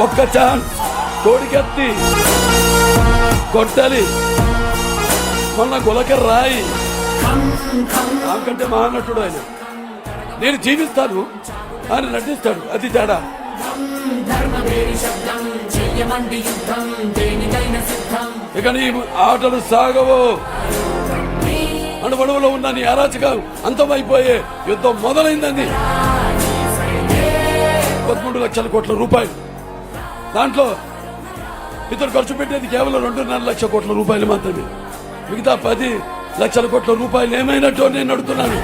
ఒక్క ఛాన్స్ కోడికెత్తి కొట్టాలి. మొన్న గులకర్ రాయి. నాకంటే మహానటుడు ఆయన. నేను జీవిస్తాను ఆయన నటిస్తాడు. అది తేడా. ఇక నీ ఆటలు సాగవు. అణువణువులో ఉన్న నీ అరాచకం అంతమైపోయే యుద్ధం మొదలైందండి. పదమూడు లక్షల కోట్ల రూపాయలు. దాంట్లో ఇతను ఖర్చు పెట్టేది కేవలం రెండున్నర లక్షల కోట్ల రూపాయలు మాత్రమే. మిగతా పది లక్షల కోట్ల రూపాయలు ఏమైనట్టు నేను అడుగుతున్నాను.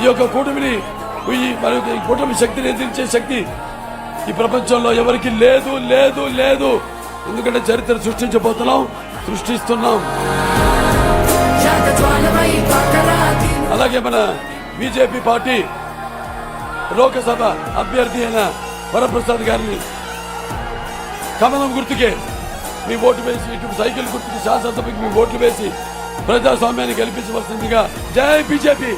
ఈ యొక్క కూటమిని మరి ఈ కూటమి శక్తిని ఎదిరించే శక్తి ఈ ప్రపంచంలో ఎవరికి లేదు లేదు లేదు. ఎందుకంటే చరిత్ర సృష్టించబోతున్నాం సృష్టిస్తున్నాం. అలాగే మన బీజేపీ పార్టీ లోకసభ అభ్యర్థి అయిన వరప్రసాద్ గారిని కమలం గుర్తుకే మీ ఓటు వేసి ఇటు సైకిల్ గుర్తుకి శాసనసభకి మీ ఓట్లు వేసి ప్రజాస్వామ్యాన్ని గెలిపించవలసిందిగా జై బీజేపీ.